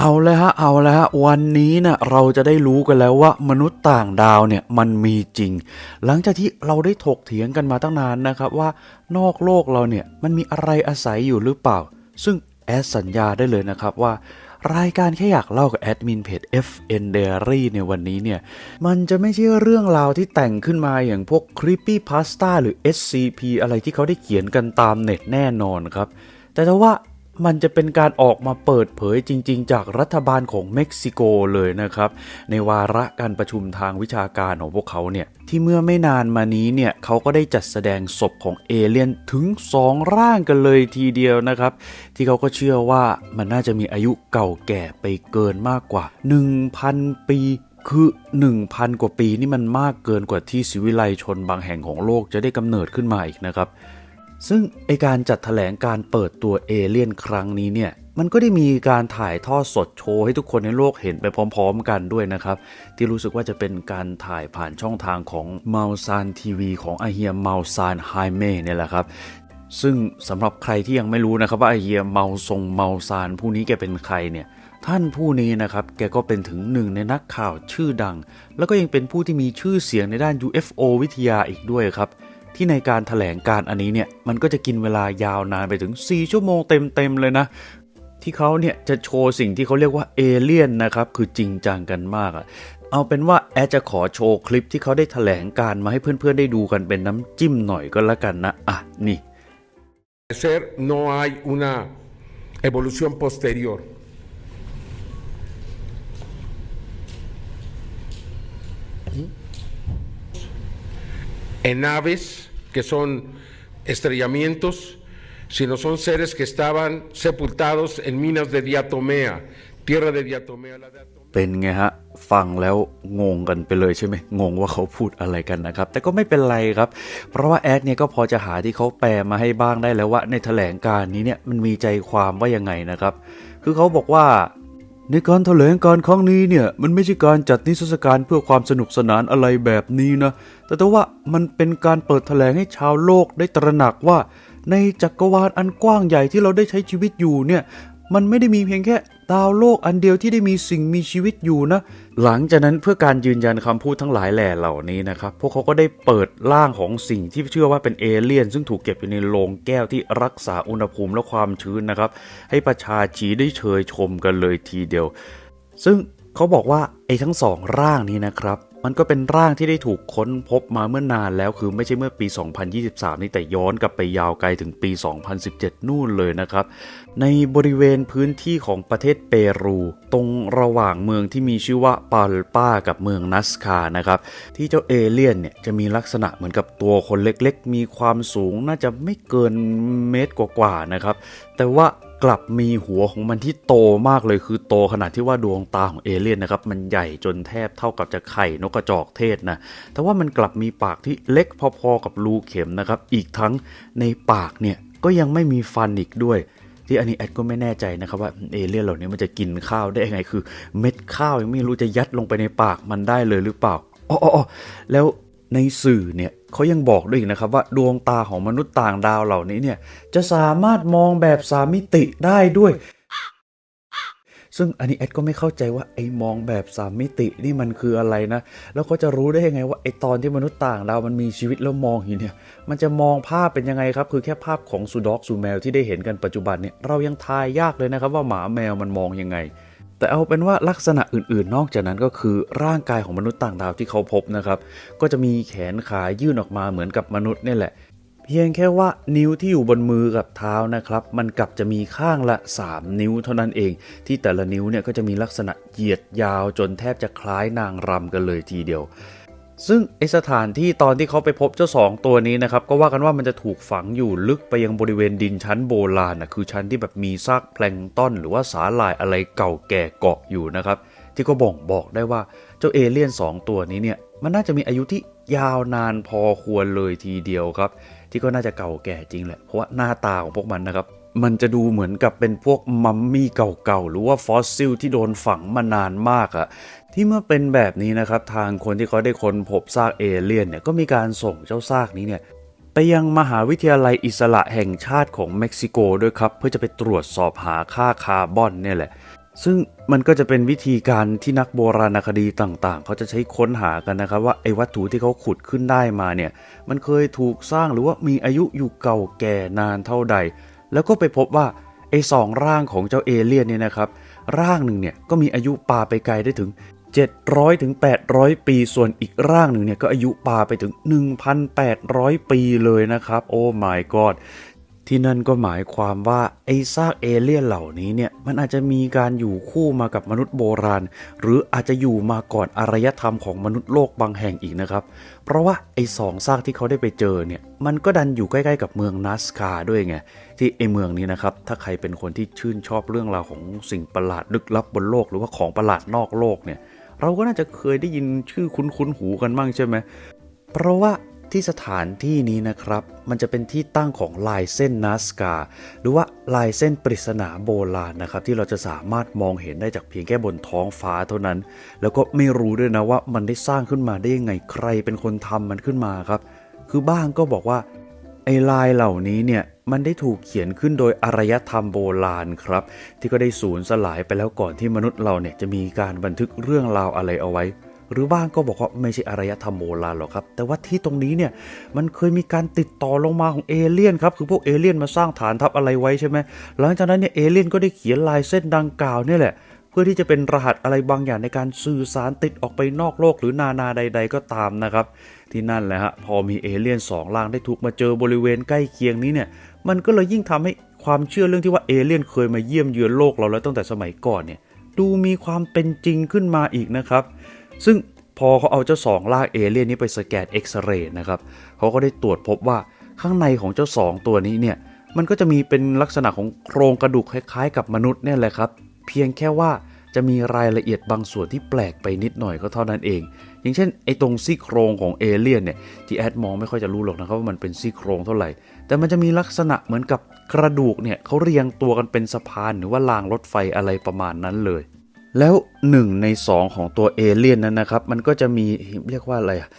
เอาเลยฮะเอาเลยฮะวันนี้นะเราจะได้รู้กันแล้วว่ามนุษย์ต่างดาวเนี่ยมันมีจริง หลังจากที่เราได้ถกเถียงกันมาตั้งนานนะครับว่านอกโลกเราเนี่ยมันมีอะไรอาศัยอยู่หรือเปล่า ซึ่งแอดสัญญาได้เลยนะครับว่ารายการแค่อยากเล่ากับแอดมินเพจ FN Diary ในวันนี้เนี่ย มันจะไม่ใช่เรื่องราวที่แต่งขึ้นมาอย่างพวก Creepy Pasta หรือ SCP อะไรที่เขาได้เขียนกันตามเน็ตแน่นอนครับ แต่ถ้าว่า มันจะเป็นการออกมาเปิดเผยจริง ๆ จากรัฐบาลของเม็กซิโกเลยนะครับ ในวาระการประชุมทางวิชาการของพวกเขาเนี่ยที่เมื่อไม่นานมานี้เนี่ยเขาก็ได้จัดแสดงศพของเอเลี่ยนถึง 2 ร่างกันเลยทีเดียวนะครับ ที่เขาก็เชื่อว่ามันน่าจะมีอายุเก่าแก่ไปเกินมากกว่า 1,000 ปีคือ 1,000 กว่าปีนี่มันมากเกินกว่าที่สิวิไลชนบางแห่งของโลกจะได้กำเนิดขึ้นมาอีกนะครับ ซึ่งไอการจัดแถลงการเปิดตัวเอเลี่ยนครั้งนี้เนี่ยมันก็ได้มีการถ่ายทอดสดโชว์ให้ทุกคนในโลกเห็นไปพร้อมๆกันด้วยนะครับ ที่รู้สึกว่าจะเป็นการถ่ายผ่านช่องทางของเมาซานทีวีของอาเฮียเมาซานไฮเม่เนี่ยแหละครับซึ่งสำหรับใครที่ยังไม่รู้นะครับว่าไอเฮียเมาทรงเมาซานผู้นี้แกเป็นใครเนี่ยท่านผู้นี้นะครับ แกก็เป็นถึงหนึ่งในนักข่าวชื่อดัง แล้วก็ยังเป็นผู้ที่มีชื่อเสียงในด้าน UFO วิทยาอีกด้วยครับ ที่ในการถแถลงการอันนี้เนี่ยมันก็จะกินเวลายาวนานไปถึง 4 ชั่วโมงเต็มๆเลยนะ ที่เขาเนี่ยจะโชว์สิ่งที่เขาเรียกว่าเอเลี่ยนนะครับ คือจริงจังกันมากอะเอาเป็นว่าแอดจะขอโชว์คลิปที่เขาได้ถแถลงการมาให้เพื่อนๆได้ดูกันเป็นน้ำจิ้มหน่อยก็แล้วกันนะอะนี่ Ser no hay una evolución posterior. En naves que son estrellamientos, sino son seres que estaban sepultados en minas de diatomea, tierra de diatomea. La diatomea เป็นไงฮะ ฟังแล้วงงกันไปเลยใช่ไหมงงว่าเขาพูดอะไรกันนะครับ แต่ก็ไม่เป็นไรครับ เพราะว่าแอดเนี่ยก็พอจะหาที่เขาแปลมาให้บ้างได้แล้วว่าในแถลงการนี้เนี่ยมันมีใจความว่ายังไงนะครับ คือเขาบอกว่า ในการแถลงการครั้งนี้เนี่ยมันไม่ใช่การจัดนิทรรศการเพื่อความสนุกสนานอะไรแบบนี้นะ แต่แต่ว่ามันเป็นการเปิดแถลงให้ชาวโลกได้ตระหนักว่า ในจักรวาลอันกว้างใหญ่ที่เราได้ใช้ชีวิตอยู่เนี่ยมันไม่ได้มีเพียงแค่ ดาวโลกอันเดียวที่ได้มีสิ่งมีชีวิตอยู่นะ หลังจากนั้นเพื่อการยืนยันคำพูดทั้งหลายแหล่เหล่านี้นะครับ พวกเขาก็ได้เปิดร่างของสิ่งที่เชื่อว่าเป็นเอเลี่ยน ซึ่งถูกเก็บอยู่ในโลงแก้วที่รักษาอุณหภูมิและความชื้นนะครับ ให้ประชาชีได้เชยชมกันเลยทีเดียว ซึ่งเขาบอกว่าไอ้ทั้งสองร่างนี้นะครับ มันก็เป็นร่างที่ได้ถูกค้นพบมาเมื่อนานแล้วคือไม่ใช่เมื่อปี 2023 นี่แต่ย้อนกลับไปยาวไกลถึงปี 2017 นู่นเลยนะครับ ในบริเวณพื้นที่ของประเทศเปรู ตรงระหว่างเมืองที่มีชื่อว่าปาลป้ากับเมืองนัสคานะครับ ที่เจ้าเอเลี่ยนเนี่ยจะมีลักษณะเหมือนกับตัวคนเล็กๆ มีความสูงน่าจะไม่เกินเมตรกว่าๆนะครับ แต่ว่า กลับมีหัวของมันที่โตมากเลยคือโตขนาดที่ว่าดวงตาของเอเลี่ยนนะครับ มันใหญ่จนแทบเท่ากับจะไข่นกกระจอกเทศนะ แต่ว่ามันกลับมีปากที่เล็กพอๆกับรูเข็มนะครับ อีกทั้งในปากเนี่ยก็ยังไม่มีฟันอีกด้วยที่อันนี้แอดก็ไม่แน่ใจนะครับว่าเอเลี่ยนเหล่านี้มันจะกินข้าวได้ยังไงคือ เม็ดข้าวยังไม่รู้จะยัดลงไปในปากมันได้เลยหรือเปล่าอ๋อออแล้วในสื่อเนี่ย เขายังบอกด้วยอีกนะครับว่าดวงตาของมนุษย์ต่างดาวเหล่านี้เนี่ยจะสามารถมองแบบสามมิติได้ด้วย ซึ่งอันนี้แอดก็ไม่เข้าใจว่าไอ้มองแบบสามมิตินี่มันคืออะไรนะ แล้วก็จะรู้ได้ยังไงว่าไอ้ตอนที่มนุษย์ต่างดาวมันมีชีวิตแล้วมองอยู่เนี่ย มันจะมองภาพเป็นยังไงครับ คือแค่ภาพของสุด็อกสูแมวที่ได้เห็นกันปัจจุบันเนี่ยเรายังทายยากเลยนะครับว่าหมาแมวมันมองยังไง แต่เอาเป็นว่าลักษณะอื่นๆ นอกจากนั้นก็คือร่างกายของมนุษย์ต่างดาวที่เขาพบนะครับ ก็จะมีแขนขายื่นออกมาเหมือนกับมนุษย์นี่แหละ เพียงแค่ว่านิ้วที่อยู่บนมือกับเท้านะครับ มันกลับจะมีข้างละ 3 นิ้วเท่านั้นเอง ที่แต่ละนิ้วเนี่ยก็จะมีลักษณะเหยียดยาวจนแทบจะคล้ายนางรำกันเลยทีเดียว ซึ่งไอสถานที่ตอนที่เขาไปพบเจ้าสองตัวนี้นะครับ ก็ว่ากันว่ามันจะถูกฝังอยู่ลึกไปยังบริเวณดินชั้นโบราณนะคือชั้นที่แบบมีซากแพลงต้น หรือว่าสาหร่ายอะไรเก่าแก่เกาะอยู่นะครับ ที่ก็บ่งบอกได้ว่าเจ้าเอเลี่ยน 2 ตัวนี้เนี่ยมันน่าจะมีอายุที่ยาวนานพอควรเลยทีเดียวครับ ที่ก็น่าจะเก่าแก่จริงแหละเพราะว่าหน้าตาของพวกมันนะครับ มันจะดูเหมือนกับเป็นพวกมัมมี่เก่าๆ หรือว่าฟอสซิลที่โดนฝังมานานมากอะที่เมื่อเป็นแบบนี้นะครับ ทางคนที่เขาได้ค้นพบซากเอเลี่ยนเนี่ยก็มีการส่งเจ้าซากนี้เนี่ยไปยังมหาวิทยาลัยอิสระแห่งชาติของเม็กซิโกด้วยครับ เพื่อจะไปตรวจสอบหาค่าคาร์บอนเนี่ยแหละ ซึ่งมันก็จะเป็นวิธีการที่นักโบราณคดีต่างๆ เขาจะใช้ค้นหากันนะครับ ว่าไอ้วัตถุที่เขาขุดขึ้นได้มาเนี่ย มันเคยถูกสร้างหรือว่ามีอายุอยู่เก่าแก่นานเท่าใด แล้วก็ไปพบว่าไอ้สองร่างของเจ้าเอเลี่ยนเนี่ยนะครับ ร่างหนึ่งเนี่ยก็มีอายุปาไปไกลได้ถึง 700ถึง800 ปี ส่วนอีกร่างหนึ่งเนี่ยก็อายุปาไปถึง 1,800 ปีเลยนะครับ โอ้ my god ที่นั่นก็หมายความว่าไอ้ซากเอเลี่ยนเหล่านี้เนี่ยมันอาจจะมีการอยู่คู่มากับมนุษย์โบราณ หรืออาจจะอยู่มาก่อนอารยธรรมของมนุษย์โลกบางแห่งอีกนะครับ เพราะว่าไอ้สองซากที่เขาได้ไปเจอเนี่ยมันก็ดันอยู่ใกล้ ๆ กับเมืองนัสคาด้วยไงที่ไอ้เมืองนี้นะครับถ้าใครเป็นคนที่ชื่นชอบเรื่องราวของสิ่งประหลาดลึกลับบนโลก หรือว่าของประหลาดนอกโลกเนี่ยเราก็น่าจะเคยได้ยินชื่อคุ้นๆหูกันบ้างใช่ไหมเพราะว่า ที่สถานที่นี้นะครับ มันจะเป็นที่ตั้งของลายเส้นนาสกาหรือว่าลายเส้นปริศนาโบราณนะครับ ที่เราจะสามารถมองเห็นได้จากเพียงแค่บนท้องฟ้าเท่านั้น แล้วก็ไม่รู้ด้วยนะว่ามันได้สร้างขึ้นมาได้ยังไงใครเป็นคนทำมันขึ้นมาครับ คือบ้างก็บอกว่าไอ้ลายเหล่านี้เนี่ยมันได้ถูกเขียนขึ้นโดยอารยธรรมโบราณครับ ที่ก็ได้สูญสลายไปแล้วก่อนที่มนุษย์เราเนี่ยจะมีการบันทึกเรื่องราวอะไรเอาไว้ หรือบ้างก็บอกว่าไม่ใช่อารยธรรมโบราณหรอกครับ แต่ว่าที่ตรงนี้เนี่ยมันเคยมีการติดต่อลงมาของเอเลี่ยนครับ คือพวกเอเลี่ยนมาสร้างฐานทัพอะไรไว้ใช่ไหมหลังจากนั้นเนี่ยเอเลี่ยนก็ได้เขียนลายเส้นดังกล่าวเนี่ยแหละเพื่อที่จะเป็นรหัสอะไรบางอย่างในการสื่อสารติดออกไปนอกโลกหรือนานาใด ๆ ก็ตามนะครับ ที่นั่นแหละฮะพอมีเอเลี่ยนสองร่างได้ถูกมาเจอบริเวณใกล้เคียงนี้เนี่ยมันก็เลยยิ่งทำให้ความเชื่อเรื่องที่ว่าเอเลี่ยนเคยมาเยี่ยมเยือนโลกเราแล้วตั้งแต่สมัยก่อนเนี่ยดูมีความเป็นจริงขึ้นมาอีกนะครับ ซึ่งพอเขาเอาเจ้าสองร่างเอเลี่ยนนี้ไปสแกนเอ็กซเรย์นะครับเขาก็ได้ตรวจพบว่าข้างในของเจ้าสองตัวนี้เนี่ยมันก็จะมีเป็นลักษณะของโครงกระดูกคล้าย ๆ กับมนุษย์เนี่ยแหละครับ เพียงแค่ว่าจะมีรายละเอียดบางส่วนที่แปลกไปนิดหน่อยก็เท่านั้นเอง อย่างเช่นไอ้ตรงซี่โครงของเอเลี่ยนเนี่ยที่แอดมองไม่ค่อยจะรู้หรอกนะครับว่ามันเป็นซี่โครงเท่าไหร่ แต่มันจะมีลักษณะเหมือนกับกระดูกเนี่ยเขาเรียงตัวกันเป็นสะพานหรือว่ารางรถไฟอะไรประมาณนั้นเลย แล้วหนึ่งในสองของตัวเอเลี่ยนนั้นนะครับ มันก็จะมีเรียกว่าอะไรอะ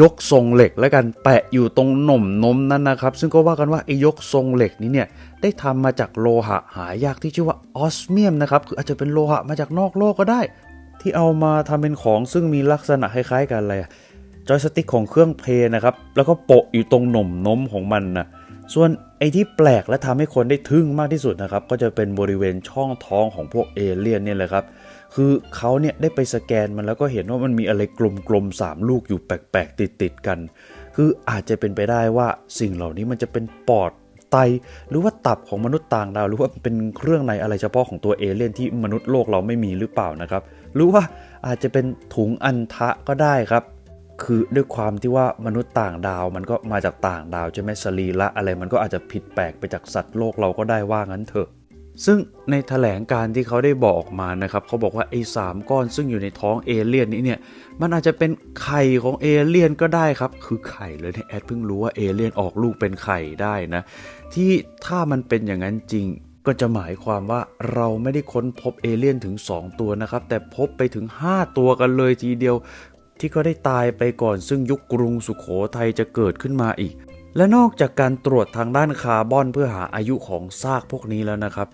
ยกทรงเหล็กแล้วกันแปะอยู่ตรงหน่มนมนั้นนะครับ ซึ่งก็ว่ากันว่าไอ้ยกทรงเหล็กนี้เนี่ยได้ทำมาจากโลหะหายากที่ชื่อว่าออสเมียมนะครับคืออาจจะเป็นโลหะมาจากนอกโลกก็ได้ ที่เอามาทำเป็นของซึ่งมีลักษณะคล้ายๆกันอะไรอะจอยสติ๊กของเครื่องเพลนะครับ แล้วก็โปะอยู่ตรงหน่มนมของมันนะส่วนไอ้ที่แปลกและทำให้คนได้ทึ่งมากที่สุดนะครับ ก็จะเป็นบริเวณช่องท้องของพวกเอเลี่ยนเนี่ยแหละครับ คือเขาเนี่ยได้ไปสแกนมันแล้วก็เห็นว่ามันมีอะไรกลมๆสามลูกอยู่แปลกๆติดๆกัน คืออาจจะเป็นไปได้ว่าสิ่งเหล่านี้มันจะเป็นปอดไตหรือว่าตับของมนุษย์ต่างดาวหรือว่าเป็นเครื่องในอะไรเฉพาะของตัวเอเลี่ยนที่มนุษย์โลกเราไม่มีหรือเปล่านะครับ หรือว่าอาจจะเป็นถุงอันทะก็ได้ครับ คือด้วยความที่ว่ามนุษย์ต่างดาวมันก็มาจากต่างดาวใช่ไหมสรีระอะไรมันก็อาจจะผิดแปลกไปจากสัตว์โลกเราก็ได้ว่างั้นเถอะ ซึ่งในแถลงการที่เขาได้บอกมานะครับเขาบอกว่าไอ้สามก้อนซึ่งอยู่ในท้องเอเลี่ยนนี้เนี่ยมันอาจจะเป็นไข่ของเอเลี่ยนก็ได้ครับ คือไข่เลยเนี่ยแอดเพิ่งรู้ว่าเอเลี่ยนออกลูกเป็นไข่ได้นะที่ถ้ามันเป็นอย่างนั้นจริง ก็จะหมายความว่าเราไม่ได้ค้นพบเอเลี่ยนถึง 2 ตัวนะครับ แต่พบไปถึง 5 ตัวกันเลยทีเดียว ที่ก็ได้ตายไปก่อนซึ่งยุคกรุงสุขโขทัยจะเกิดขึ้นมาอีก และนอกจากการตรวจทางด้านคาร์บอนเพื่อหาอายุของซากพวกนี้แล้วนะครับ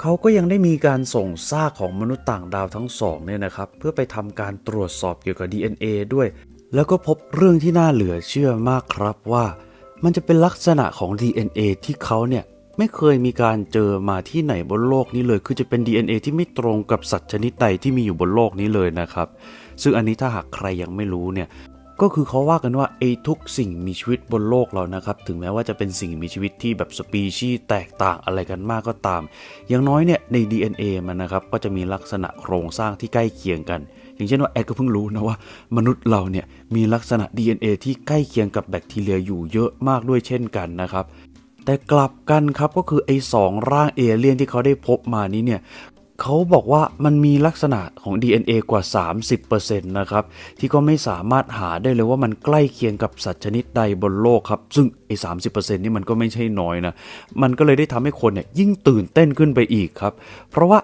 เขาก็ยังได้มีการส่งซากของมนุษย์ต่างดาวทั้งสองเนี่ยนะครับ เพื่อไปทำการตรวจสอบเกี่ยวกับ DNA ด้วย แล้วก็พบเรื่องที่น่าเหลือเชื่อมากครับว่า มันจะเป็นลักษณะของ DNA ที่เขาเนี่ยไม่เคยมีการเจอมาที่ไหนบนโลกนี้เลย คือจะเป็น DNA ที่ไม่ตรงกับสัตว์ชนิดใดที่มีอยู่บนโลกนี้เลยนะครับ ซึ่งอันนี้ถ้าหากใครยังไม่รู้เนี่ย ก็คือเขาว่ากันว่าไอ้ทุกสิ่งมีชีวิตบนโลกเรานะครับ ถึงแม้ว่าจะเป็นสิ่งมีชีวิตที่แบบสปีชีส์แตกต่างอะไรกันมากก็ตาม อย่างน้อยเนี่ยใน DNA มันนะครับก็จะมีลักษณะโครงสร้างที่ใกล้เคียงกัน อย่างเช่นว่าแอดก็เพิ่งรู้นะว่า มนุษย์เราเนี่ยมีลักษณะ DNA ที่ใกล้เคียงกับแบคทีเรียอยู่เยอะมากด้วยเช่นกันนะครับแต่กลับกันครับก็คือไอ้สองร่างเอเลี่ยนที่เขาได้พบมานี้เนี่ย เขาบอกว่ามันมีลักษณะของ DNA กว่า 30%นะครับ ที่ก็ไม่สามารถหาได้เลยว่ามันใกล้เคียงกับสัตว์ชนิดใดบนโลกครับ ซึ่งไอ้30%นี่มันก็ไม่ใช่น้อยนะ มันก็เลยได้ทำให้คนเนี่ยยิ่งตื่นเต้นขึ้นไปอีกครับ เพราะว่า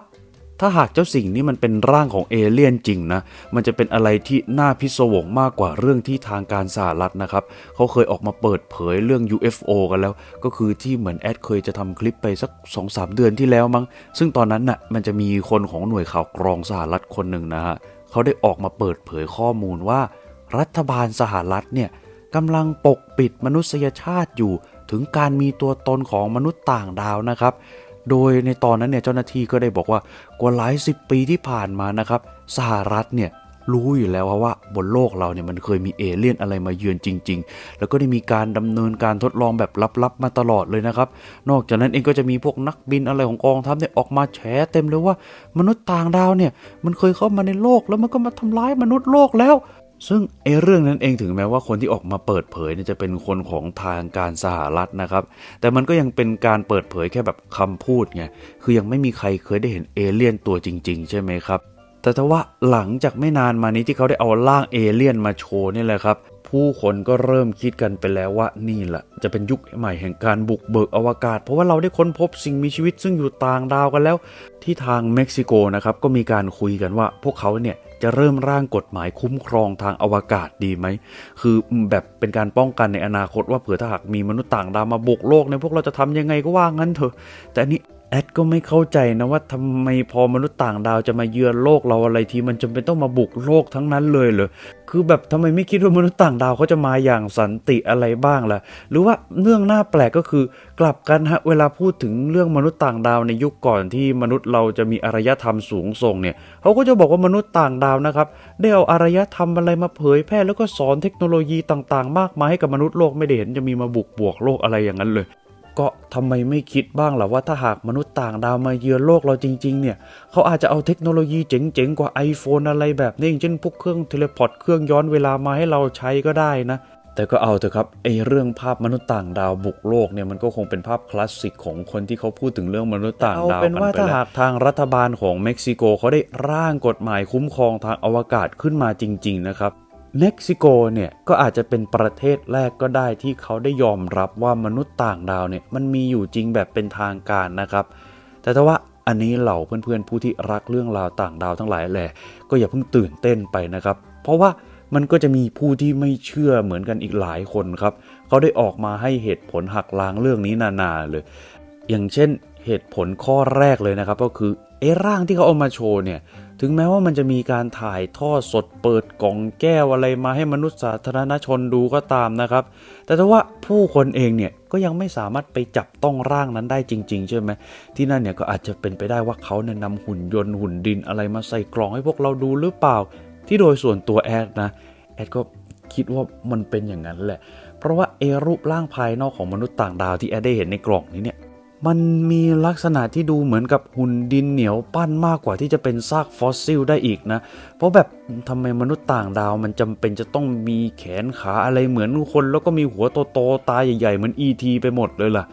ถ้าหากเจ้าสิ่งนี้มันเป็นร่างของเอเลี่ยนจริงนะ มันจะเป็นอะไรที่น่าพิศวงมากกว่าเรื่องที่ทางการสหรัฐนะครับ เขาเคยออกมาเปิดเผยเรื่อง UFO กันแล้ว ก็คือที่เหมือนแอดเคยจะทำคลิปไปสัก 2-3 เดือนที่แล้วมั้ง ซึ่งตอนนั้นน่ะมันจะมีคนของหน่วยข่าวกรองสหรัฐคนหนึ่งนะฮะเขาได้ออกมาเปิดเผยข้อมูลว่า รัฐบาลสหรัฐเนี่ยกำลังปกปิดมนุษยชาติอยู่ถึงการมีตัวตนของมนุษย์ต่างดาวนะครับ โดยในตอนนั้นเนี่ยเจ้าหน้าที่ก็ได้บอกว่ากว่าหลายสิบปีที่ผ่านมานะครับสหรัฐเนี่ยรู้อยู่แล้วว่าบนโลกเราเนี่ยมันเคยมีเอเลี่ยนอะไรมาเยือนจริง ๆ แล้วก็ได้มีการดำเนินการทดลองแบบลับๆมาตลอดเลยนะครับ นอกจากนั้นเองก็จะมีพวกนักบินอะไรของกองทัพเนี่ยออกมาแฉเต็มเลยว่า มนุษย์ต่างดาวเนี่ยมันเคยเข้ามาในโลกแล้วมันก็มาทำร้ายมนุษย์โลกแล้ว ซึ่งไอ้เรื่องนั้นเองถึงแม้ว่าคนที่ออกมาเปิดเผยเนี่ยจะเป็นคนของทางการสหรัฐนะครับ แต่มันก็ยังเป็นการเปิดเผยแค่แบบคำพูดไงคือยังไม่มีใครเคยได้เห็นเอเลี่ยนตัวจริง ๆ ใช่ไหมครับแต่ถ้าว่าหลังจากไม่นานมานี้ที่เขาได้เอาร่างเอเลี่ยนมาโชว์นี่แหละครับ ผู้คนก็เริ่มคิดกันไปแล้วว่านี่แหละจะเป็นยุคใหม่แห่งการบุกเบิกอวกาศ เพราะว่าเราได้ค้นพบสิ่งมีชีวิตซึ่งอยู่ต่างดาวกันแล้ว ที่ทางเม็กซิโกนะครับก็มีการคุยกันว่าพวกเขาเนี่ย จะเริ่มร่างกฎหมายคุ้มครองทางอวกาศดีไหม คือแบบเป็นการป้องกันในอนาคตว่าเผื่อถ้าหากมีมนุษย์ต่างดาวมาบุกโลกในพวกเราจะทำยังไงก็ว่างั้นเถอะ แต่อันนี้ แอดก็ไม่เข้าใจนะว่าทำไมพอมนุษย์ต่างดาวจะมาเยือนโลกเราอะไรทีมันจำเป็นต้องมาบุกโลกทั้งนั้นเลยเหรอคือแบบทำไมไม่คิดว่ามนุษย์ต่างดาวเขาจะมาอย่างสันติอะไรบ้างล่ะ หรือว่าเรื่องน่าแปลกก็คือกลับกันฮะเวลาพูดถึงเรื่องมนุษย์ต่างดาวในยุคก่อนที่มนุษย์เราจะมีอารยธรรมสูงส่งเนี่ยเขาก็จะบอกว่ามนุษย์ต่างดาวนะครับได้เอาอารยธรรมอะไรมาเผยแพร่แล้วก็สอนเทคโนโลยีต่าง ๆ มากมายให้กับมนุษย์โลกไม่ได้เห็นจะมีมาบุกบวกโลกอะไรอย่างนั้นเลย ก็ทำไมไม่คิดบ้างล่ะว่าถ้าหากมนุษย์ต่างดาวมาเยือนโลกเราจริง ๆ เนี่ย เขาอาจจะเอาเทคโนโลยีเจ๋งๆ กว่า iPhone อะไรแบบนี้อย่างเช่นพวกเครื่องเทเลพอร์ตเครื่องย้อนเวลามาให้เราใช้ก็ได้นะ แต่ก็เอาเถอะครับไอเรื่องภาพมนุษย์ต่างดาวบุกโลกเนี่ยมันก็คงเป็นภาพคลาสสิกของคนที่เขาพูดถึงเรื่องมนุษย์ต่างดาวเอาเป็นว่าถ้าหากทางรัฐบาลของเม็กซิโกเขาได้ร่างกฎหมายคุ้มครองทางอวกาศขึ้นมาจริง ๆ นะครับ เม็กซิโกเนี่ยก็อาจจะเป็นประเทศแรกก็ได้ที่เขาได้ยอมรับว่ามนุษย์ต่างดาวเนี่ยมันมีอยู่จริงแบบเป็นทางการนะครับ แต่ถ้าว่าอันนี้เหล่าเพื่อนๆผู้ที่รักเรื่องราวต่างดาวทั้งหลายแหละก็อย่าเพิ่งตื่นเต้นไปนะครับ เพราะว่ามันก็จะมีผู้ที่ไม่เชื่อเหมือนกันอีกหลายคนครับ เขาได้ออกมาให้เหตุผลหักล้างเรื่องนี้นานาเลย อย่างเช่นเหตุผลข้อแรกเลยนะครับ ก็คือไอ้ร่างที่เขาเอามาโชว์เนี่ย ถึงแม้ว่ามันจะมีการถ่ายทอดสดเปิดกล่องแก้วอะไรมาให้มนุษย์สาธารณชนดูก็ตามนะครับ แต่ถ้าว่าผู้คนเองเนี่ยก็ยังไม่สามารถไปจับต้องร่างนั้นได้จริง ๆ ใช่ไหมที่นั่นเนี่ยก็อาจจะเป็นไปได้ว่าเขาเนี่ยนำหุ่นยนต์หุ่นดินอะไรมาใส่กล่องให้พวกเราดูหรือเปล่า ที่โดยส่วนตัวแอดนะแอดก็คิดว่ามันเป็นอย่างนั้นแหละ เพราะว่าเอรูปร่างภายนอกของมนุษย์ต่างดาวที่แอดได้เห็นในกล่องนี้เนี่ย มันมีลักษณะที่ดูเหมือนกับหุ่นดินเหนียวปั้นมากกว่าที่จะเป็นซากฟอสซิลได้อีกนะ เพราะแบบทำไมมนุษย์ต่างดาวมันจำเป็นจะต้องมีแขนขาอะไรเหมือนคนแล้วก็มีหัวโตๆตาใหญ่ๆเหมือน E.T. ไปหมดเลยล่ะ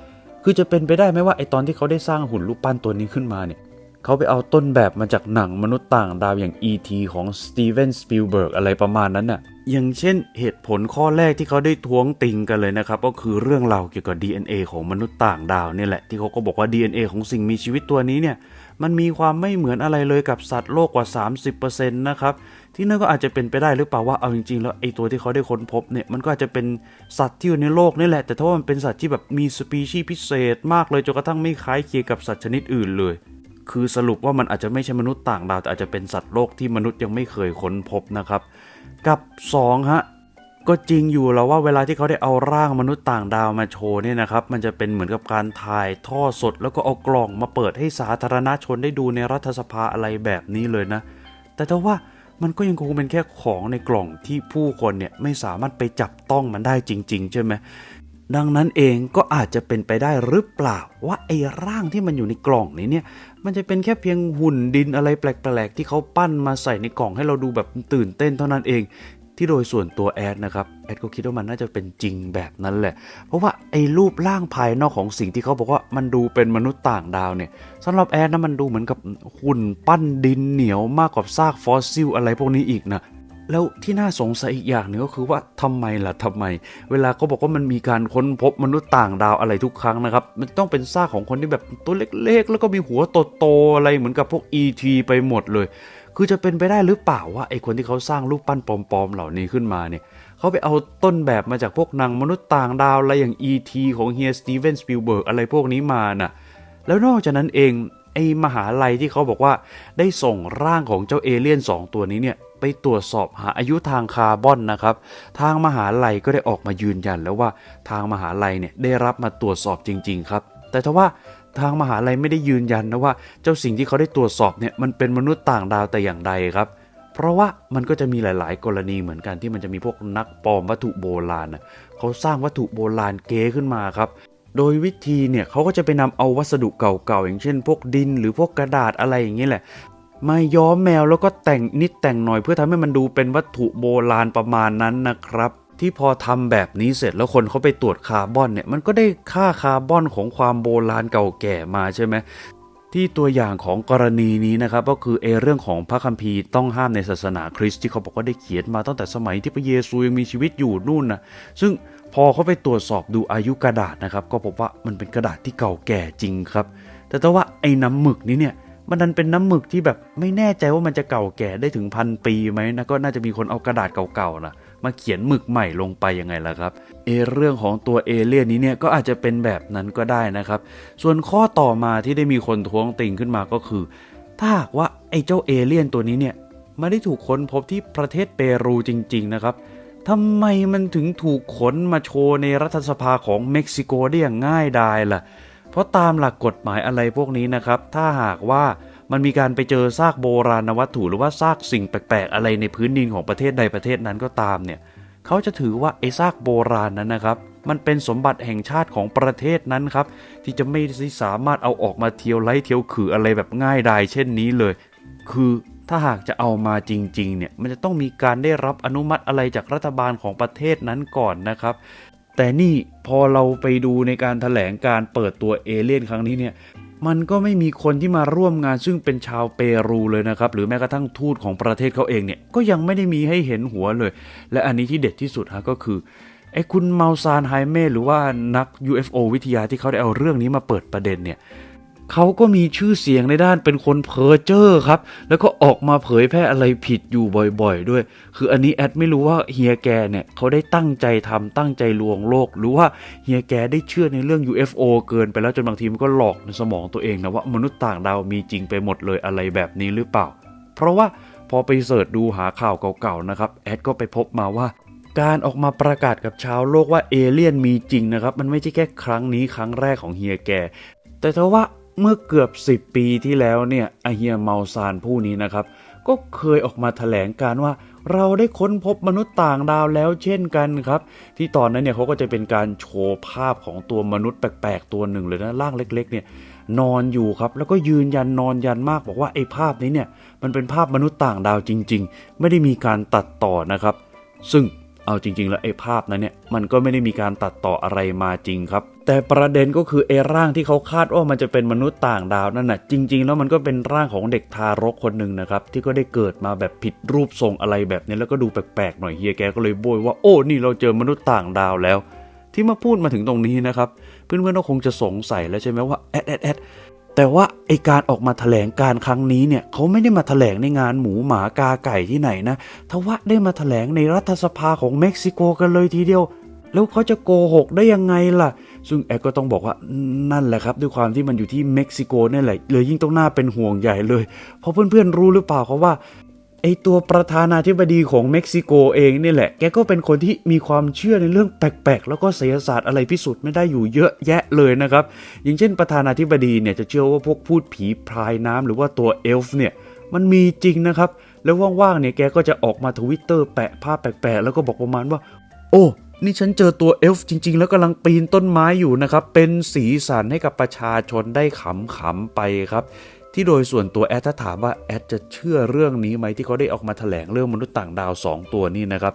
คือจะเป็นไปได้ไหมว่าไอตอนที่เขาได้สร้างหุ่นรูปปั้นตัวนี้ขึ้นมาเนี่ยเขาไปเอาต้นแบบมาจากหนังมนุษย์ต่างดาวอย่าง E.T. ของสตีเวนสปิลเบิร์กอะไรประมาณนั้นน่ะ อย่างเช่นเหตุผลข้อแรกที่เขาได้ท้วงติงกันเลยนะครับ ก็คือเรื่องราวเกี่ยวกับ DNA ของมนุษย์ต่างดาวเนี่ยแหละที่เขาก็บอกว่า DNA ของสิ่งมีชีวิตตัวนี้เนี่ยมันมีความไม่เหมือนอะไรเลยกับสัตว์โลกกว่า 30%นะครับที่นั่นก็อาจจะเป็นไปได้หรือเปล่าว่าเอาจริงๆ แล้วไอ้ตัวที่เขาได้ค้นพบเนี่ยมันก็อาจจะเป็นสัตว์ที่อยู่ในโลกนี่แหละ แต่ถ้าว่ามันเป็นสัตว์ที่แบบมีสปีชีส์พิเศษมากเลยจนกระทั่งไม่คล้ายเคียงกับสัตว์ชนิดอื่นเลยคือสรุปว่ามันอาจจะไม่ใช่มนุษย์ต่างดาวแต่อาจจะเป็นสัตว์โลกที่มนุษย์ยังไม่เคยค้นพบนะครับ กับ2ฮะก็จริงอยู่แล้วว่าเวลาที่เขาได้เอาร่างมนุษย์ต่างดาวมาโชว์เนี่ยนะครับ มันจะเป็นเหมือนกับการถ่ายท่อสด แล้วก็เอากล่องมาเปิดให้สาธารณชนได้ดูในรัฐสภาอะไรแบบนี้เลยนะ แต่ถ้าว่ามันก็ยังคงเป็นแค่ของในกล่องที่ผู้คนเนี่ยไม่สามารถไปจับต้องมันได้จริง ๆ ใช่ไหม ดังนั้นเองก็อาจจะเป็นไปได้หรือเปล่า ว่าไอ้ร่างที่มันอยู่ในกล่องนี้เนี่ย มันจะเป็นแค่เพียงหุ่นดินอะไรแปลกๆ ที่เขาปั้นมาใส่ในกล่องให้เราดูแบบตื่นเต้นเท่านั้นเอง ที่โดยส่วนตัวแอดนะครับแอดก็คิดว่ามันน่าจะเป็นจริงแบบนั้นแหละ เพราะว่าไอ้รูปร่างภายนอกของสิ่งที่เขาบอกว่ามันดูเป็นมนุษย์ต่างดาวเนี่ยสำหรับแอดนะมันดูเหมือนกับหุ่นปั้นดินเหนียวมากกว่าซากฟอสซิลอะไรพวกนี้อีกนะ แล้วที่น่าสงสัยอีกอย่างหนึ่งก็คือว่าทำไมล่ะทำไม เวลาเขาบอกว่ามันมีการค้นพบมนุษย์ต่างดาวอะไรทุกครั้งนะครับ มันต้องเป็นซากของคนที่แบบตัวเล็กๆ แล้วก็มีหัวโตๆอะไรเหมือนกับพวก E.T. ไปหมดเลย คือจะเป็นไปได้หรือเปล่าว่าไอคนที่เขาสร้างรูปปั้นปลอมๆเหล่านี้ขึ้นมาเนี่ยเขาไปเอาต้นแบบมาจากพวกนังมนุษย์ต่างดาวอะไรอย่าง E.T. ของเฮียสตีเวนสปิลเบิร์กอะไรพวกนี้มาน่ะแล้วนอกจากนั้นเองไอมหาลัยที่เขาบอกว่าได้ส่งร่างของเจ้าเอเลี่ยน2ตัวนี้เนี่ย ไปตรวจสอบหาอายุทางคาร์บอนนะครับ ทางมหาลัยก็ได้ออกมายืนยันแล้วว่าทางมหาลัยเนี่ยได้รับมาตรวจสอบจริง ๆ ครับ แต่ทว่าทางมหาลัยไม่ได้ยืนยันนะว่าเจ้าสิ่งที่เขาได้ตรวจสอบเนี่ยมันเป็นมนุษย์ต่างดาวแต่อย่างใดครับ เพราะว่ามันก็จะมีหลาย ๆ กรณีเหมือนกันที่มันจะมีพวกนักปลอมวัตถุโบราณน่ะเขาสร้างวัตถุโบราณเก๋ขึ้นมาครับโดยวิธีเนี่ยเขาก็จะไปนำเอาวัสดุเก่าๆอย่างเช่น พวกดินหรือพวกกระดาษอะไรอย่างนี้แหละ มาย้อมแมวแล้วก็แต่งนิดแต่งหน่อยเพื่อทำให้มันดูเป็นวัตถุโบราณประมาณนั้นนะครับ ที่พอทำแบบนี้เสร็จแล้วคนเขาไปตรวจคาร์บอนเนี่ยมันก็ได้ค่าคาร์บอนของความโบราณเก่าแก่มาใช่ไหมที่ตัวอย่างของกรณีนี้นะครับก็คือเอเรื่องของพระคัมภีร์ต้องห้ามในศาสนาคริสต์ที่เขาบอกว่าได้เขียนมาตั้งแต่สมัยที่พระเยซูยังมีชีวิตอยู่นู่นนะซึ่งพอเขาไปตรวจสอบดูอายุกระดาษนะครับ ก็พบว่ามันเป็นกระดาษที่เก่าแก่จริงครับ แต่แต่ว่าไอ้น้ำหมึกนี้เนี่ย มันดันเป็นน้ำหมึกที่แบบไม่แน่ใจว่ามันจะเก่าแก่ได้ถึงพันปีไหมนะก็น่าจะมีคนเอากระดาษเก่าๆนะมาเขียนหมึกใหม่ลงไปยังไงล่ะครับเอเรื่องของตัวเอเลี่ยนนี้เนี่ยก็อาจจะเป็นแบบนั้นก็ได้นะครับ ส่วนข้อต่อมาที่ได้มีคนท้วงติงขึ้นมาก็คือ ถ้าหากว่าไอ้เจ้าเอเลี่ยนตัวนี้เนี่ยไม่ได้ถูกค้นพบที่ประเทศเปรูจริง ๆนะครับทำไมมันถึงถูกขนมาโชว์ในรัฐสภาของเม็กซิโกได้อย่างง่ายดายล่ะ เพราะตามหลักกฎหมายอะไรพวกนี้นะครับ ถ้าหากว่ามันมีการไปเจอซากโบราณวัตถุหรือว่าซากสิ่งแปลกๆ อะไรในพื้นดินของประเทศใดประเทศนั้นก็ตามเนี่ยเขาจะถือว่าไอ้ซากโบราณนั้นนะครับ มันเป็นสมบัติแห่งชาติของประเทศนั้นครับ ที่จะไม่สามารถเอาออกมาเที่ยวไล่เที่ยวขืออะไรแบบง่ายดายเช่นนี้เลย คือถ้าหากจะเอามาจริงๆเนี่ยมันจะต้องมีการได้รับอนุมัติอะไรจากรัฐบาลของประเทศนั้นก่อนนะครับ แต่นี่พอเราไปดูในการถแถลงการเปิดตัวเอเลี่ยนครั้งนี้เนี่ยมันก็ไม่มีคนที่มาร่วมงานซึ่งเป็นชาวเปรูเลยนะครับ หรือแม้กระทั่งทูตของประเทศเขาเองเนี่ยก็ยังไม่ได้มีให้เห็นหัวเลย และอันนี้ที่เด็ดที่สุดฮะก็คือไอ้คุณเมาซานไฮเม่หรือว่านัก UFO วิทยาที่เขาได้เอาเรื่องนี้มาเปิดประเด็นเนี่ย เขาก็มีชื่อเสียงในด้านเป็นคนเพ้อเจ้อครับ แล้วก็ออกมาเผยแพร่อะไรผิดอยู่บ่อยๆ ด้วย คืออันนี้แอดไม่รู้ว่าเฮียแกเนี่ยเขาได้ตั้งใจทำตั้งใจลวงโลก หรือว่าเฮียแกได้เชื่อในเรื่อง UFO เกินไปแล้วจนบางทีมันก็หลอกในสมองตัวเองนะว่ามนุษย์ต่างดาวมีจริงไปหมดเลยอะไรแบบนี้หรือเปล่า เพราะว่าพอไปเสิร์ชดูหาข่าวเก่าๆนะครับแอดก็ไปพบมาว่าการออกมาประกาศกับชาวโลกว่าเอเลี่ยนมีจริงนะครับ มันไม่ใช่แค่ครั้งนี้ครั้งแรกของเฮียแก แต่ถ้าว่า เมื่อเกือบ 10 ปีที่แล้วเนี่ยอเฮียเมาซานผู้นี้นะครับ ก็เคยออกมาแถลงการว่าเราได้ค้นพบมนุษย์ต่างดาวแล้วเช่นกันครับ ที่ตอนนั้นเนี่ยเขาก็จะเป็นการโชว์ภาพของตัวมนุษย์แปลกๆตัวหนึ่งเลยนะร่างเล็ก ๆ เนี่ยนอนอยู่ครับ แล้วก็ยืนยันนอนยันมากบอกว่าไอ้ภาพนี้เนี่ยมันเป็นภาพมนุษย์ต่างดาวจริง ๆ ไม่ได้มีการตัดต่อนะครับ ซึ่ง เอาจริง ๆ แล้วไอ้ภาพนั้นเนี่ยมันก็ไม่ได้มีการตัดต่ออะไรมาจริงครับ แต่ประเด็นก็คือไอ้ร่างที่เขาคาดว่ามันจะเป็นมนุษย์ต่างดาวนั่นน่ะจริง ๆ แล้วมันก็เป็นร่างของเด็กทารกคนหนึ่งนะครับที่ก็ได้เกิดมาแบบผิดรูปทรงอะไรแบบนี้แล้วก็ดูแปลกๆหน่อยเฮียแกก็เลยโบยว่าโอ้นี่เราเจอมนุษย์ต่างดาวแล้ว ที่มาพูดมาถึงตรงนี้นะครับเพื่อนๆก็คงจะสงสัยแล้วใช่ไหมว่าแอดแอดแอด แต่ว่าไอการออกมาแถลงการครั้งนี้เนี่ยเขาไม่ได้มาแถลงในงานหมูหมากาไก่ที่ไหนนะทว่าได้มาแถลงในรัฐสภาของเม็กซิโกกันเลยทีเดียว แล้วเขาจะโกหกได้ยังไงล่ะ ซึ่งแอดก็ต้องบอกว่านั่นแหละครับ ด้วยความที่มันอยู่ที่เม็กซิโกนี่แหละเลยยิ่งต้องน่าเป็นห่วงใหญ่เลย เพราะเพื่อนๆรู้หรือเปล่าเขาว่า ไอตัวประธานาธิบดีของเม็กซิโกเองนี่แหละ แกก็เป็นคนที่มีความเชื่อในเรื่องแปลกๆ แล้วก็ศิลศาสตร์อะไรพิสูจน์ไม่ได้อยู่เยอะแยะเลยนะครับ อย่างเช่นประธานาธิบดีเนี่ยจะเชื่อว่าพวกพูดผีพรายน้ำหรือว่าตัวเอลฟ์เนี่ยมันมีจริงนะครับ แล้วว่างๆเนี่ยแกก็จะออกมาทวิตเตอร์แปะภาพแปลกๆ แล้วก็บอกประมาณว่า โอ้นี่ฉันเจอตัวเอลฟ์จริง ๆ แล้วกำลังปีนต้นไม้อยู่นะครับ เป็นสีสันให้กับประชาชนได้ขำๆไปครับ ที่โดยส่วนตัวแอดถ้าถามว่าแอดจะเชื่อเรื่องนี้ไหมที่เขาได้ออกมาแถลงเรื่องมนุษย์ต่างดาว 2 ตัวนี้นะครับ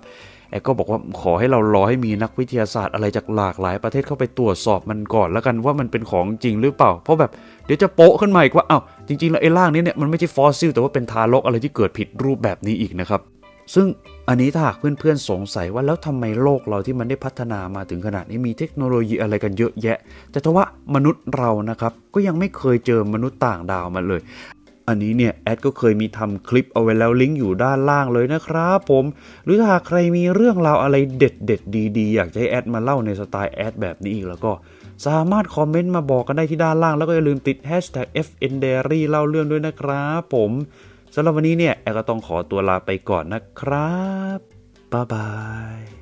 แอดก็บอกว่าขอให้เรารอให้มีนักวิทยาศาสตร์อะไรจากหลากหลายประเทศเข้าไปตรวจสอบมันก่อนแล้วกันว่ามันเป็นของจริงหรือเปล่า เพราะแบบเดี๋ยวจะโป๊ะขึ้นมาอีกว่าอ้าวจริงๆแล้วไอ้ร่างนี้เนี่ยมันไม่ใช่ฟอสซิลแต่ว่าเป็นทารกอะไรที่เกิดผิดรูปแบบนี้อีกนะครับ ซึ่งอันนี้ถ้าหากเพื่อนๆสงสัยว่าแล้วทำไมโลกเราที่มันได้พัฒนามาถึงขนาดนี้มีเทคโนโลยีอะไรกันเยอะแยะ แต่ทว่ามนุษย์เรานะครับก็ยังไม่เคยเจอมนุษย์ต่างดาวมาเลย อันนี้เนี่ยแอดก็เคยมีทำคลิปเอาไว้แล้วลิงก์อยู่ด้านล่างเลยนะครับผม หรือถ้าใครมีเรื่องราวอะไรเด็ดเด็ดๆดีๆ อยากจะให้แอดมาเล่าในสไตล์แอดแบบนี้อีกแล้วก็สามารถคอมเมนต์มาบอกกันได้ที่ด้านล่างแล้วก็อย่าลืมติด hashtag FNDairy เล่าเรื่องด้วยนะครับผม สำหรับวันนี้เนี่ยแอลก็ต้องขอตัวลาไปก่อนนะครับบ๊ายบาย